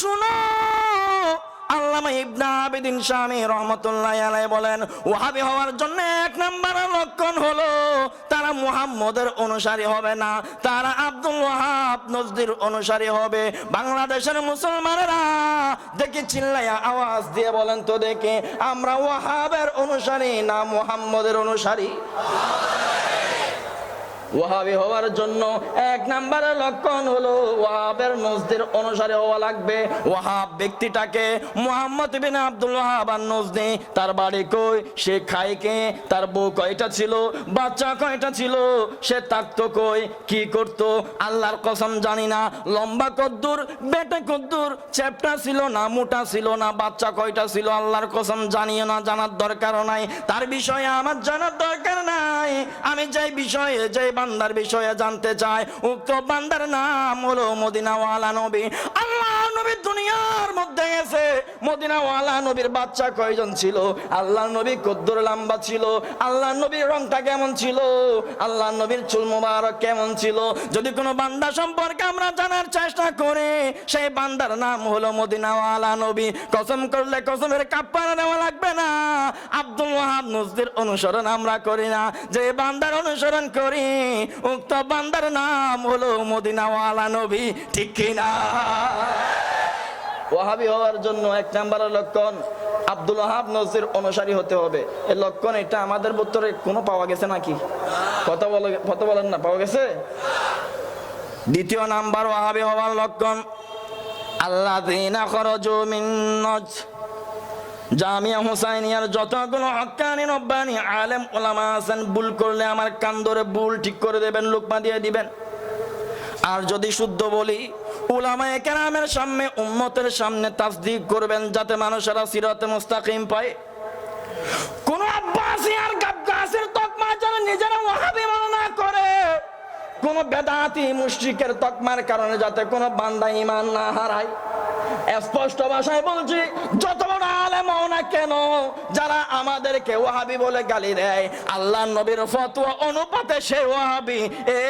শুনো। আল্লামা ইবনা আবেদিন স্বামী রহমতুল্লাহ আলাই বলেন ওহাবি হওয়ার জন্য এক নম্বর লক্ষণ হলো, তারা মুহাম্মদের অনুসারী হবে না, তারা আব্দুল ওয়াহাব নজদির অনুসারী হবে। বাংলাদেশের মুসলমানেরা দেখে চিল্লাইয়া আওয়াজ দিয়ে বলেন, তো দেখে, আমরা ওয়াহাবের অনুসারী না মুহাম্মদের অনুসারী? ওয়াহাবি হওয়ার জন্য এক নম্বরের লক্ষণ হলো ওয়াহাবের নজদের অনুসারে হওয়া লাগবে। ওয়াহাব ব্যক্তিটাকে মোহাম্মদ বিন আব্দুল ওয়াহাব আর নজদি, তার বাড়ি কই? সে খায় কে? তার বউ কয়টা ছিল? বাচ্চা কয়টা ছিল? সে থাকতো কই? কি করত? আল্লাহর কসম জানি না। লম্বা কদ্দুর, বেটে কদ্দুর, চ্যাপটা ছিল না, মোটা ছিল না, বাচ্চা কয়টা ছিল আল্লাহর কসম জানিও না, জানার দরকারও নাই। তার বিষয়ে আমার জানার দরকার নাই। আমি যাই বিষয়ে যে বান্দার বিষয়ে জানতে চাই উক্ত বান্দার নাম হলো মদিনাওয়ালা নবী। আল্লাহ নবী দুনিয়ার মধ্যে গেছে মদিনাওয়ালা নবীর বাচ্চা কয়জন ছিল? আল্লাহ নবী কদ্দুর লম্বা ছিল। আল্লাহ নবীর রংটা কেমন ছিল? আল্লাহ নবীর চুল মুবারক কেমন ছিল? যদি কোনো বান্দা সম্পর্কে আমরা জানার চেষ্টা করি, সেই বান্দার নাম হলো মদিনাওয়ালা নবী। কসম করলে কসমের কাপ্পারা দেওয়া লাগবে না। আব্দুল ওয়াহাব নজদের অনুসরণ আমরা করি না। যে বান্দার অনুসরণ করি উক্ত বান্দার নাম হলো মদিনাওয়ালা নবী, ঠিক কিনা? ওয়াহাবি হওয়ার জন্য এক নাম্বারের লক্ষণ আব্দুল ওয়াহাব নজির অনুসারী হতে হবে। এই লক্ষণ এটা আমাদের ভিতরে কোনো পাওয়া গেছে নাকি? কথা বলে কথা বলেন না, পাওয়া গেছে? দ্বিতীয় নাম্বার ওয়াহাবি হওয়ার লক্ষণ আল্লাহ খরজু মিন নজ জামিয়া হুসাইনিয়ার যতগুলো হক্কানি রব্বানি আলেম ওলামা আছেন, ভুল করলে আমার কান ভুল ঠিক করে দেবেন, লোকমা দিয়ে দিবেন। আর যদি শুদ্ধ বলি উলামায়ে কেরামের সামনে, উম্মতের সামনে তাসদিক করবেন যাতে মানুষেরা সিরাতে মুস্তাকিম পায়। কোন আব্বাসি আর গাব্বাসের তকমা যেন নিজেরা ওয়াহাবি মনে করে। কোন বেদাতি মুশরিকের তকমার কারণে যাতে কোন বান্দা ইমান না হারায়। স্পষ্ট ভাষায় বলছি, যত আলেম না কেন? যারা আমাদেরকে ওয়াহাবি বলে গালি দেয়, আল্লাহ নবীর ফতোয়া অনুপাতে সে ওয়াহাবি,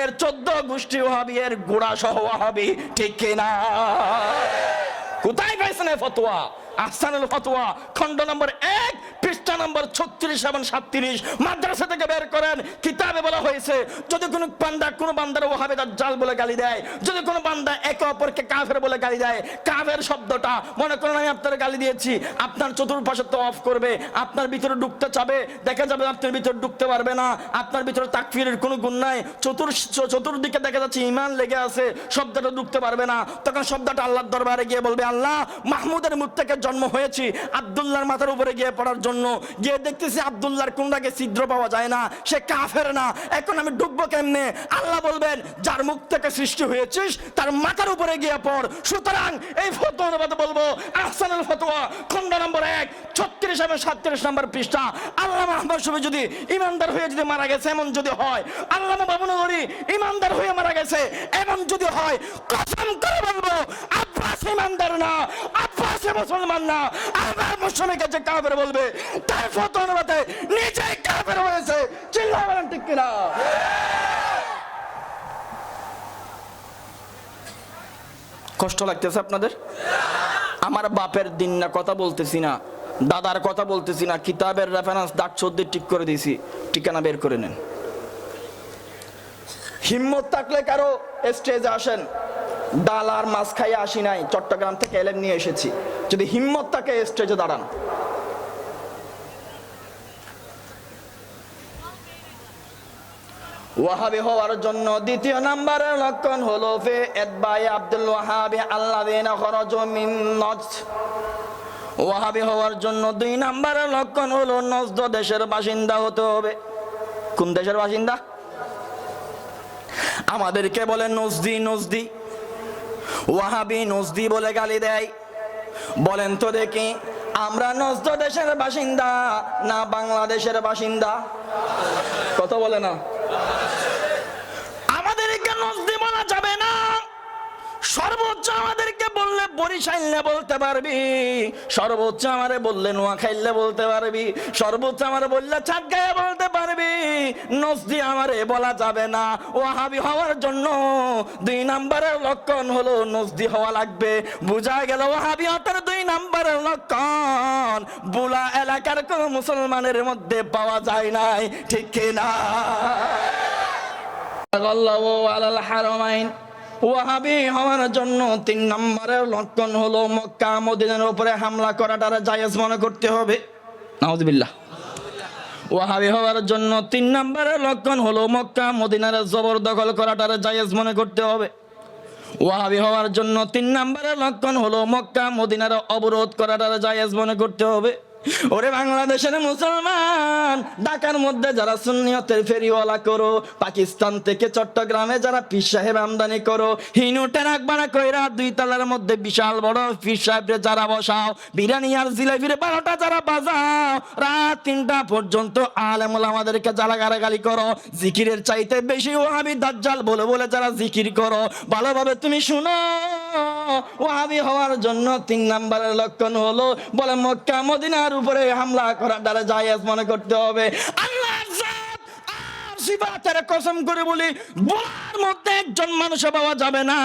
এর চোদ্দ গোষ্ঠী ওয়াহাবি, এর গোড়া সহ ওয়াহাবি, ঠিক কিনা? কোথায় পাইছেন ফতোয়া? আহসানুল ফতোয়া খণ্ড নম্বর এক, পৃষ্ঠা নম্বর ছত্রিশ এবং সাতত্রিশ। মাদ্রাসা থেকে বের করেন, কিতাবে বলা হয়েছে, যদি কোনো কোনো বান্দার ওহাবে জাল বলে গালি দেয়, যদি কোনো বান্দা একে অপরকে কাফের বলে গালি দেয়, কাফের শব্দটা, মনে করেন আমি আপনার গালি দিয়েছি, আপনার চতুর্পাশে তো অফ করবে, আপনার ভিতরে ঢুকতে চাবে, দেখা যাবে আপনার ভিতরে ঢুকতে পারবে না, আপনার ভিতরে তাকফিরের কোনো গুণ নাই, চতুর চতুর্দিকে দেখা যাচ্ছে ইমান লেগে আছে, শব্দটা ঢুকতে পারবে না, তখন শব্দটা আল্লাহর দরবারে গিয়ে বলবে, আল্লাহ, মাহমুদের মুখ থেকে জন্ম হয়েছি, আবদুল্লাহর মাথার উপরে গিয়ে পড়ার জন্য। গিয়ে দেখতেছি আবদুল্লাহর কোনটাকে ছিদ্র পাওয়া যায় না, সে কাফের না। এখন আমি ঢুকবো কেমনে? আল্লাহ বলবেন, যার মুখ থেকে সৃষ্টি হয়েছিস, তার মাথার উপরে গিয়ে পড়। সুতরাং এই ফটো বলব, আহসানুল ফতোয়া, খণ্ড নম্বর এক, ছত্রিশ এবং সাতত্রিশ নম্বর পৃষ্ঠা। আল্লাহ মাহমদ শফি যদি ইমানদার হয়ে যদি মারা গেছে, এমন যদি হয়, আল্লাহ বাবুনগরী ইমানদার হয়ে মারা গেছে, এমন যদি হয়, কসম করে বলব, আব্বাস ইমানদার না আব্বাস মুসলমান না, আবার মুসলিমকে যে কাফের বলবে, তার ফটো অনুবাদে নিজেই কাফের হয়েছে। চিল্লা বলেন ঠিক কিনা? কষ্ট লাগতেছে আপনাদের? আমার বাপের দিন না, কথা বলতেছি না, দাদার কথা বলতেছি না, কিতাবের রেফারেন্স দাগ চোদ্দ ঠিক করে দিয়েছি, ঠিকানা বের করে নেন। হিম্মত থাকলে কারও স্টেজে আসেন। ডাল আর মাছ খাইয়ে আসি নাই, চট্টগ্রাম থেকে এলেন, নিয়ে এসেছি। যদি হিম্মত থাকে স্টেজে দাঁড়ান। ওয়াহাবি হওয়ার জন্য দ্বিতীয় নাম্বারের লক্ষণ হলো ফে এদবাই আব্দুল ওয়াহাবি আল্লাযিনা খরাজু মিন নজ ওয়াহাবি হওয়ার জন্য দুই নাম্বারের লক্ষণ হলো নজদ দেশের বাসিন্দা হতে হবে। কোন দেশের বাসিন্দা? আমাদেরকে বলে নজদি নজদি ওয়াহাবি নজদি বলে গালি দেয়। বলেন তো দেখি, আমরা নজদ দেশের বাসিন্দা না বাংলাদেশের বাসিন্দা? কথা বলে না। আমাদেরকে নজদি বলা যাবে না। সর্বোচ্চ আমাদেরকে বললে বরিশাইলে বলতে পারবি। সর্বোচ্চ আমারে বললে নোয়াখাইলে বলতে পারবি। সর্বোচ্চ আমারে বললে চাটগায়ে বলতে আমারে বলা যাবে না। হওয়ার জন্য দুই নাম্বারের লক্ষণ হলো হওয়া লাগবে। বোঝা গেল দুই নাম্বারের লক্ষণ। বুলা এলাকার কোন মুসলমানের মধ্যে পাওয়া যায় নাই, ঠিক কিনা ওয়াহাবি হওয়ার জন্য তিন নম্বরের লক্ষণ হলো মক্কা, মদিনার উপরে হামলা করাটার জায়েজ মনে করতে হবে। নাউজুবিল্লাহ। ওয়াহাবি হওয়ার জন্য তিন নম্বরের লক্ষণ হলো মক্কা, মদিনার জবরদখল করাটার জায়েজ মনে করতে হবে। ওয়াহাবি হওয়ার জন্য তিন নম্বরের লক্ষণ হলো মক্কা, মদিনার অবরোধ করাটার জায়েজ মনে করতে হবে। ওরে বাংলাদেশের মুসলমান, ঢাকার মধ্যে যারা সুন্নিয়তের ফেরিওয়ালা করো, পাকিস্তান থেকে চট্টগ্রামে যারা পীর সাহেব আমদানি করো, হিনু টেরাক বানা কইরা দুই তলার মধ্যে বিশাল বড় পীর সাহেবরে যারা বসাও, বিরিয়ানি আর জিলাপির বারোটা যারা বাজাও, রাত তিনটা পর্যন্ত আলেমুল আমাদেরকে জ্বালা গালাগালি করো, জিকিরের চাইতে বেশি ওহাবি দাজ্জাল বলে বলে যারা জিকির করো, ভালোভাবে তুমি শুনো। ওহাবি হওয়ার জন্য তিন নাম্বারের লক্ষণ হলো, বলে মক্কা মদিনার উপরে হামলা করার দ্বারা জায়েজ মনে করতে হবে। সিফাতের কসম করে বলি মধ্যে একজন পাওয়া যাবে না।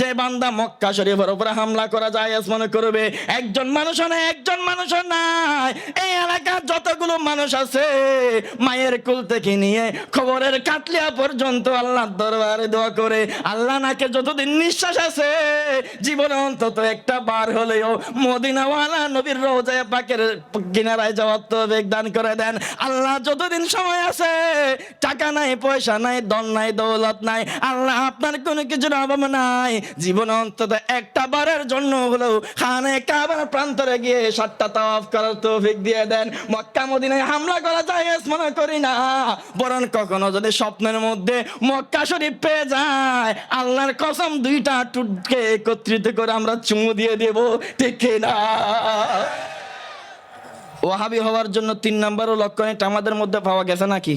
যে বান্দা মক্কা শরীফের উপরে হামলা করা যায় মনে করবে, একজন মানুষ একজন মানুষ নাই। এই এলাকার যতগুলো মানুষ আছে, মায়ের কুল থেকে নিয়ে খবরের কাটলিয়া পর্যন্ত আল্লাহ দরবারে দোয়া করে, আল্লাহ নাকে যতদিন নিঃশ্বাস আছে, জীবনে অন্তত একটা বার হলেও মদিনাওয়ালা নবীর রোজায় পাকের কিনারায় যাওয়ার তো দান করে দেন। আল্লাহ যতদিন সময় আছে টাকা নাই, পয়সা নাই দল নাই, দৌলত নাই, আল্লাহ আপনার কোনো কিছুর অভাব নাই। জীবন অন্তত একটা বারের জন্য হলেও খানে কাবার প্রান্তরে গিয়ে সাতটা তাওয়াফ করার তৌফিক দিয়ে দেন। মক্কা মদিনায় হামলা করা যায় মনে করি না। বরং কখনো যদি স্বপ্নের মধ্যে মক্কা শরীফ পেয়ে যায়, আল্লাহর কসম দুইটা টুটকে একত্রিত করে আমরা চুমু দিয়ে দেব, ঠিক না ওয়াহাবি হওয়ার জন্য তিন নাম্বারও লক্ষণ এটা আমাদের মধ্যে পাওয়া গেছে নাকি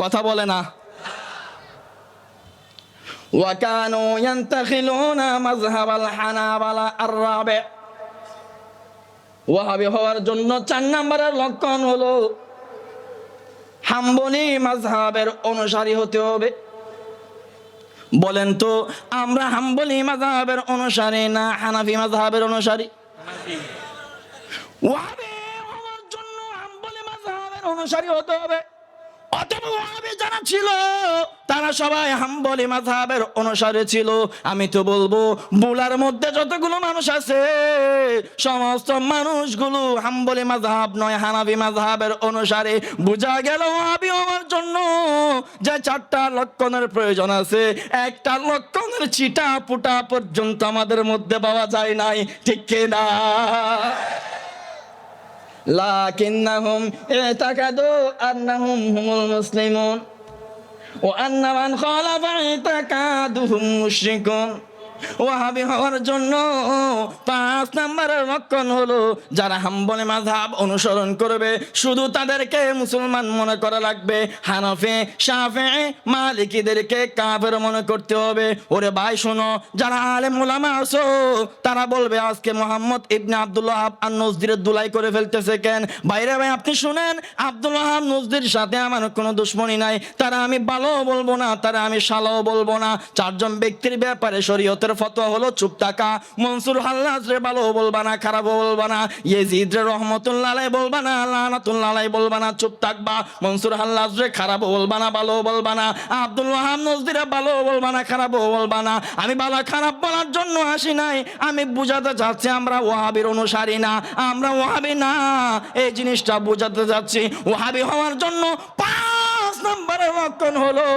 কথা বলে না وكانوا ينتخلون مذهب الحنابلة الرابع ওয়াহাবি হওয়ার জন্য চার নাম্বারের লক্ষণ হলো হাম্বলি মাযহাবের অনুসারী হতে হবে বলেন তো আমরা হাম্বলি মাযহাবের অনুসারী না হানাফি মাযহাবের অনুসারী ওয়াহাবি অনুসারী হতে হবে। যারা ছিল, তারা সবাই হাম্বলি মাযহাবের অনুসারী ছিল। আমি তো বলব, বুলার মধ্যে যতগুলো মানুষ আছে, সমস্ত মানুষগুলো হাম্বলি মাযহাব নয় হানাবি মাযহাবের অনুসারে। বোঝা গেল ওয়াহাবি হওয়ার জন্য যে চারটা লক্ষণের প্রয়োজন আছে। একটা লক্ষণের চিটা পুটা পর্যন্ত আমাদের মধ্যে পাওয়া যায় নাই, ঠিক লাকিন্নাহুম ইতাকাদু আন্নাহুম হুমুল মুসলিমুন। ওয়া আন্না মান খালাফা ইতাকাদুহুম মুশরিকুন। ওয়াহাবি হওয়ার জন্য পাঁচ লক্ষণ হলো, যারা হাম্বলে মাঝহাব অনুসরণ করবে, শুধু তাদেরকে মুসলমান মনে করা লাগবে। হানফে সাফে মালিকিদেরকে কাফের মনে করতে হবে। ওরে ভাই, শোনো, যারা আলেম ওলামা আছো, তারা বলবে, আজকে মোহাম্মদ ইবনে আব্দুল্লাহ আর নজদিরের দুলাই করে ফেলতেছে কেন? বাইরে ভাই, আপনি শুনেন আব্দুল্লাহ নজদির সাথে আমার কোনো দুশ্মনী নাই। তারা আমি ভালো বলব না, তারা আমি শালাও বলব না। চারজন ব্যক্তির ব্যাপারে শরীয়তের ফতোয়া হলো, চুপ থাকা, মনসুর হাল্লাজ রে ভালো বলবা না খারাপ বলবা না ইয়েজিদ রে রহমতুল্লাহ বলবা না লানাতুল্লাহ বলবা না, চুপ থাকবা, মনসুর হাল্লাজ রে খারাপ বলবা না, ভালো বলবা না, আব্দুল ওয়াহাব নজদিরে ভালো বলবা না খারাপ বলবা না, আমি ভালো খারাপ বলার জন্য আসি নাই, আমি বুঝাতে চাচ্ছি আমরা ওয়াহাবির অনুসারী না, আমরা ওয়াহাবি না, এই জিনিসটা বুঝাতে যাচ্ছি ওয়াহাবি হওয়ার জন্য পাঁচ নম্বরের হলো।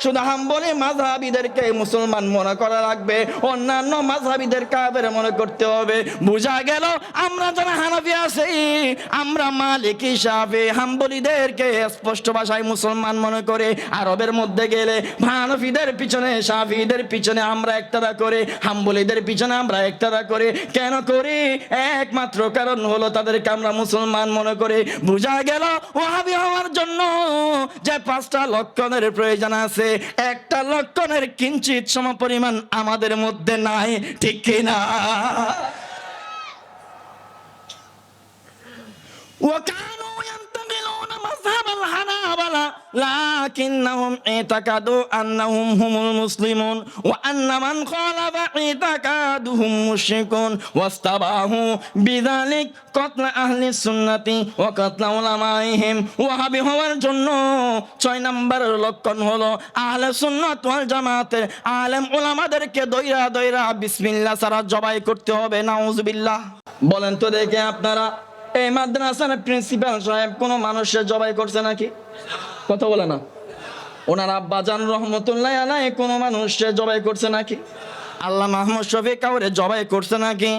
শুধু হাম্বলি মাঝহাবিদেরকে মুসলমান মনে করা লাগবে। অন্যান্য মাঝহাবিদের কাবের মনে করতে হবে। বোঝা গেল, আমরা যারা হানাফি আছি, আমরা মালিক হিসাবে হাম্বলিদেরকে স্পষ্ট ভাষায় মুসলমান মনে করে আরবের মধ্যে গেলে হানফিদের পিছনে, সাফিদের পিছনে আমরা একতারা করে, হাম্বলিদের পিছনে আমরা একতারা করে। কেন করি? একমাত্র কারণ হলো তাদেরকে আমরা মুসলমান মনে করে। বোঝা গেল ওহাবি হওয়ার জন্য যে পাঁচটা লক্ষণের প্রয়োজন আছে। একটা লক্ষণের কিঞ্চিত সমপরিমাণ আমাদের মধ্যে নাই, ঠিক না? ও কান مذهب الحنابلة লাকিন্নাহুম ইতাকাদু আন্নাহুম হুমুল মুসলিমুন ওয়া আন্না মান খালাফা ইতাকাদুহুম মুশরিকুন ওয়াস্তাবাহু বিযালিক কতলা আহলি সুন্নতি ওয়া কতলা উলামাইহিম ওয়াহাবি হওয়ার জন্য ছয় নম্বরের লক্ষণ হলো আহলে সুন্নাত ওয়াল জামাতের আলেম ওলামাদেরকে দইরা দইরা বিসমিল্লাহ সারা জবাই করতে হবে নাউজুবিল্লাহ বলেন তো দেখে আপনারা এই মাদ্রাসার প্রিন্সিপাল সাহেব কোনো মানুষের জবাই করছে নাকি? কথা বলে না। ওনার আব্বাজান রহমতুল্লাহ আলাই কোনো মানুষের জবাই করছে নাকি? আল্লাহ মাহমুদ শফি কাউরে জবাই করছে নাকি?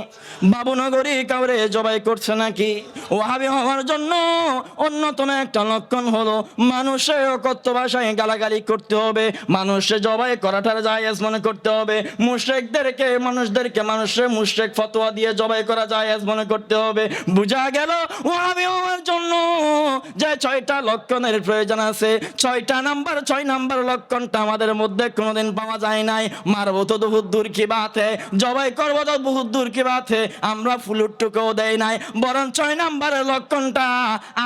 বাবুনগরী কাউরে জবাই করছে নাকি? ওহাবি হওয়ার জন্য অন্যতম একটা লক্ষণ হলো, মানুষের অকথ্য ভাষায় গালাগালি করতে হবে মানুষে জবাই করাটার জায়েজ মনে করতে হবে, মুশরেকদেরকে, মানুষদেরকে, মানুষের মুশরেক ফতোয়া দিয়ে জবাই করা জায়েজ মনে করতে হবে। বুঝা গেল ওহাবি হওয়ার জন্য যে ছয়টা লক্ষণের প্রয়োজন আছে, ছয়টা নাম্বার, ছয় নাম্বার লক্ষণটা আমাদের মধ্যে কোনোদিন পাওয়া যায় নাই। মারবো তো বহুত দূর কি বাত হে? জবাই করব তো বহুত দূর কি বাত হে? আমরা ফুলুর টুকেও দেয় নাই, বরং ছয় নাম্বারের লক্ষণটা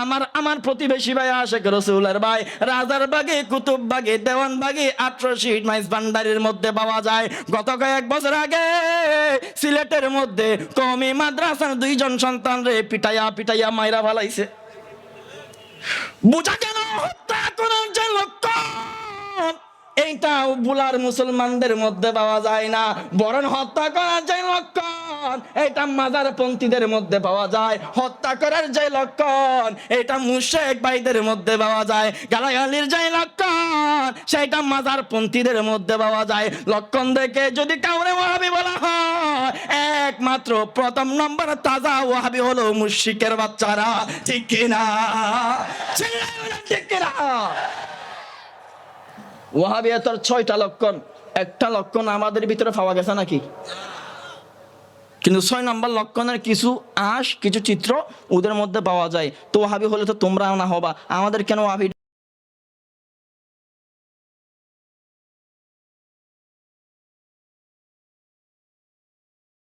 আমার আমার প্রতিবেশী ভাই আশেখ রসুলের ভাই। রাজার বাগে, কুতুব বাগে, দেওয়ান বাগে, আঠারো সিট মাইজ ভান্ডারির মধ্যে পাওয়া যায়। গত কয়েক বছর আগে সিলেটের মধ্যে কমি মাদ্রাসার দুইজন সন্তান রে পিটাইয়া পিটাইয়া মাইরা ভালাইছে বুঝা কেন হত্যা করার যে লক্ষণ এইটা বুলার মুসলমানদের মধ্যে পাওয়া যায় না। বরং হত্যা করার যে লক্ষণ এটা মাজার পন্থীদের মধ্যে পাওয়া যায়। হত্যা করার যে লক্ষণ এটা মুশেক ভাইদের মধ্যে পাওয়া যায়। গালাগালির যে লক্ষণ সেটা মাজার পন্থীদের মধ্যে পাওয়া যায়। লক্ষণ দেখে যদি কাউরে ওয়াহাবি বলা হয়, একমাত্র প্রথম নম্বর তাজা ওয়াহাবি হলো মুশিকের বাচ্চারা। ঠিক কিনা? ঠিক কিনা? ওয়াহাবিয়াতর ছয়টা লক্ষণ। একটা লক্ষণ আমাদের ভিতরে পাওয়া গেছে নাকি? কিন্তু ছয় নম্বর লক্ষণের কিছু আশ, কিছু চিত্র ওদের মধ্যে পাওয়া যায়। তো ওহাবি হলে তো তোমরা না হবা। আমাদের কেন ওয়াহাবি